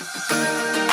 Música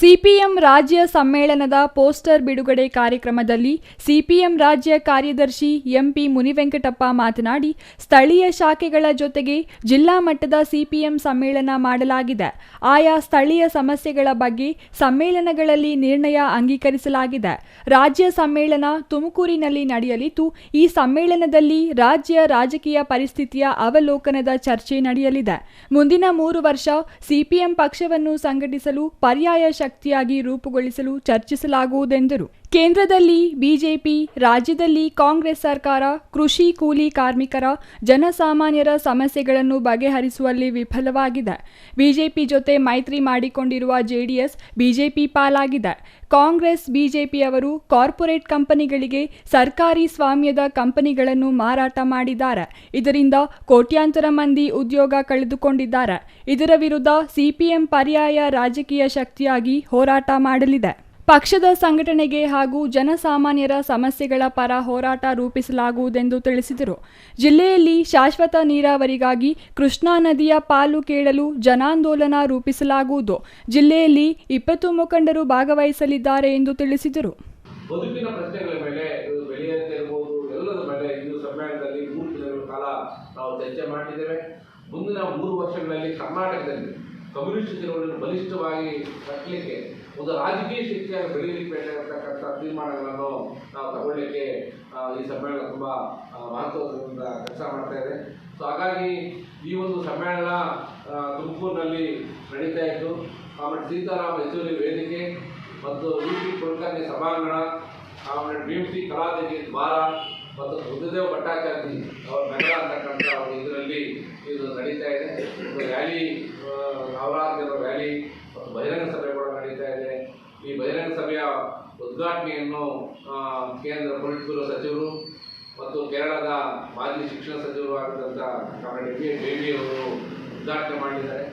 CPM ರಾಜ್ಯ ಸಮ್ಮೇಳನದ poster ಬಿಡುಗಡೆ ಕಾರ್ಯಕ್ರಮದಲ್ಲಿ ಸಿಪಿಎಂ ರಾಜ್ಯ ಕಾರ್ಯದರ್ಶಿ ಎಂಪಿ ಮುನಿವೆಂಕಟಪ್ಪ ಮಾತನಾಡಿ, ಸ್ಥಳೀಯ ಶಾಖೆಗಳ ಜೊತೆಗೆ ಜಿಲ್ಲಾ ಮಟ್ಟದ ಸಿಪಿಎಂ ಸಮ್ಮೇಳನ ಮಾಡಲಾಗಿದೆ. ಆಯಾ ಸ್ಥಳೀಯ ಸಮಸ್ಯೆಗಳ ಬಗ್ಗೆ ಸಮ್ಮೇಳನಗಳಲ್ಲಿ ನಿರ್ಣಯ ಅಂಗೀಕರಿಸಲಾಗಿದೆ. ರಾಜ್ಯ ಸಮ್ಮೇಳನ ತುಮಕೂರಿನಲ್ಲಿ ನಡೆಯಲಿದ್ದು, ಈ ಸಮ್ಮೇಳನದಲ್ಲಿ ರಾಜ್ಯ ರಾಜಕೀಯ ಪರಿಸ್ಥಿತಿಯ ಅವಲೋಕನದ ಚರ್ಚೆ ನಡೆಯಲಿದೆ. ಮುಂದಿನ ಮೂರು ವರ್ಷ ಸಿಪಿಎಂ ಪಕ್ಷವನ್ನು ಸಂಘಟಿಸಲು ಪರ್ಯಾಯ ಶಕ್ತಿಯಾಗಿ ರೂಪುಗೊಳಿಸಲು ಚರ್ಚಿಸಲಾಗುವುದೆಂದರು. ಕೇಂದ್ರದಲ್ಲಿ ಬಿಜೆಪಿ, ರಾಜ್ಯದಲ್ಲಿ ಕಾಂಗ್ರೆಸ್ ಸರ್ಕಾರ, ಕೃಷಿ ಕೂಲಿ ಕಾರ್ಮಿಕರ, ಜನಸಾಮಾನ್ಯರ ಸಮಸ್ಯೆಗಳನ್ನು ಬಗೆಹರಿಸುವಲ್ಲಿ ವಿಫಲವಾಗಿದೆ. ಬಿಜೆಪಿ ಜೊತೆ ಮೈತ್ರಿ ಮಾಡಿಕೊಂಡಿರುವ ಜೆಡಿಎಸ್ ಬಿಜೆಪಿ ಪಾಲಾಗಿದೆ. ಕಾಂಗ್ರೆಸ್ ಬಿಜೆಪಿಯವರು ಕಾರ್ಪೊರೇಟ್ ಕಂಪನಿಗಳಿಗೆ ಸರ್ಕಾರಿ ಸ್ವಾಮ್ಯದ ಕಂಪನಿಗಳನ್ನು ಮಾರಾಟ ಮಾಡಿದ್ದಾರೆ. ಇದರಿಂದ ಕೋಟ್ಯಾಂತರ ಮಂದಿ ಉದ್ಯೋಗ ಕಳೆದುಕೊಂಡಿದ್ದಾರೆ. ಇದರ ವಿರುದ್ಧ ಸಿಪಿಎಂ ಪರ್ಯಾಯ ರಾಜಕೀಯ ಶಕ್ತಿಯಾಗಿ ಹೋರಾಟ ಮಾಡಲಿದೆ. ಪಕ್ಷದ ಸಂಘಟನೆಗೆ ಹಾಗೂ ಜನಸಾಮಾನ್ಯರ ಸಮಸ್ಯೆಗಳ ಪರ ಹೋರಾಟ ರೂಪಿಸಲಾಗುವುದೆಂದು ತಿಳಿಸಿದರು. ಜಿಲ್ಲೆಯಲ್ಲಿ ಶಾಶ್ವತ ನೀರಾವರಿಗಾಗಿ ಕೃಷ್ಣಾ ನದಿಯ ಪಾಲು ಕೇಳಲು ಜನಾಂದೋಲನ ರೂಪಿಸಲಾಗುವುದು. ಜಿಲ್ಲೆಯಲ್ಲಿ ಇಪ್ಪತ್ತು ಮುಖಂಡರು ಭಾಗವಹಿಸಲಿದ್ದಾರೆ ಎಂದು ತಿಳಿಸಿದರು. ಮುಂದಿನ ಮೂರು ವರ್ಷಗಳಲ್ಲಿ ಕರ್ನಾಟಕದಲ್ಲಿ ಕಮ್ಯುನಿಸ್ಟ್ ಚಳವಳಿಯನ್ನು ಬಲಿಷ್ಠವಾಗಿ ಕಟ್ಟಲಿಕ್ಕೆ ಒಂದು ರಾಜಕೀಯ ಶಕ್ತಿಯಾಗಿ ಬೆಳೀಲಿಕ್ಕೆ ಬೇಕಾಗಿರ್ತಕ್ಕಂಥ ತೀರ್ಮಾನಗಳನ್ನು ನಾವು ತಗೊಳ್ಳಿಕ್ಕೆ ಈ ಸಮ್ಮೇಳನ ತುಂಬ ಮಹತ್ವದಿಂದ ಕೆಲಸ ಮಾಡ್ತಾ ಇದೆ. ಸೊ ಹಾಗಾಗಿ ಈ ಒಂದು ಸಮ್ಮೇಳನ ತುಮಕೂರಿನಲ್ಲಿ ನಡೀತಾ ಇತ್ತು. ಆಮೇಲೆ ಸೀತಾರಾಮ ಯೆಚೂರಿ ವೇದಿಕೆ ಮತ್ತು ಯು ಪಿ ಕುಲಕರ್ಣಿ ಸಭಾಂಗಣ ಆಮೇಲೆ ಡ್ರೀಮ್ ಸಿ ಕಲಾದೇವಿ ದ್ವಾರ ಮತ್ತು ಬುದ್ಧದೇವ ಭಟ್ಟಾಚಾರ್ಯ ಅವರ ನಗರ ಅಂತಕ್ಕಂಥ ಒಂದು ಇದರಲ್ಲಿ ಇದು ನಡೀತಾ ಇದೆ. ವ್ಯಾಲಿ ನವರಾತ್ರಿ ರ್ಯಾಲಿ ಮತ್ತು ಬಹಿರಂಗ ಸಭೆ ಕೂಡ ನಡೀತಾ ಇದೆ. ಈ ಬಹಿರಂಗ ಸಭೆಯ ಉದ್ಘಾಟನೆಯನ್ನು ಕೇಂದ್ರ ಪೊಲಿಟ್ ಸಚಿವರು ಮತ್ತು ಕೇರಳದ ಮಾಜಿ ಶಿಕ್ಷಣ ಸಚಿವರು ಆಗಿದ್ದಂಥ ಡಾಕ್ಟರ್ ಡಿ ಬೇಬಿ ಅವರು ಉದ್ಘಾಟನೆ ಮಾಡಿದ್ದಾರೆ.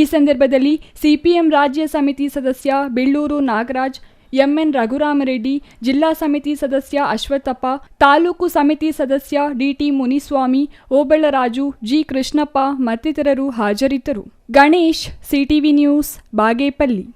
ಈ ಸಂದರ್ಭದಲ್ಲಿ ಸಿಪಿಎಂ ರಾಜ್ಯ ಸಮಿತಿ ಸದಸ್ಯ ಬೆಳ್ಳೂರು ನಾಗರಾಜ್ ಎಂಎನ್ ರಘುರಾಮರೆಡ್ಡಿ, ಜಿಲ್ಲಾ ಸಮಿತಿ ಸದಸ್ಯ ಅಶ್ವತ್ಥಪ್ಪ, ತಾಲೂಕು ಸಮಿತಿ ಸದಸ್ಯ ಡಿಟಿ ಮುನಿಸ್ವಾಮಿ, ಓಬಳರಾಜು, ಜಿ ಕೃಷ್ಣಪ್ಪ ಮತ್ತಿತರರು ಹಾಜರಿದ್ದರು. Ganesh, CTV news, Bagepalli.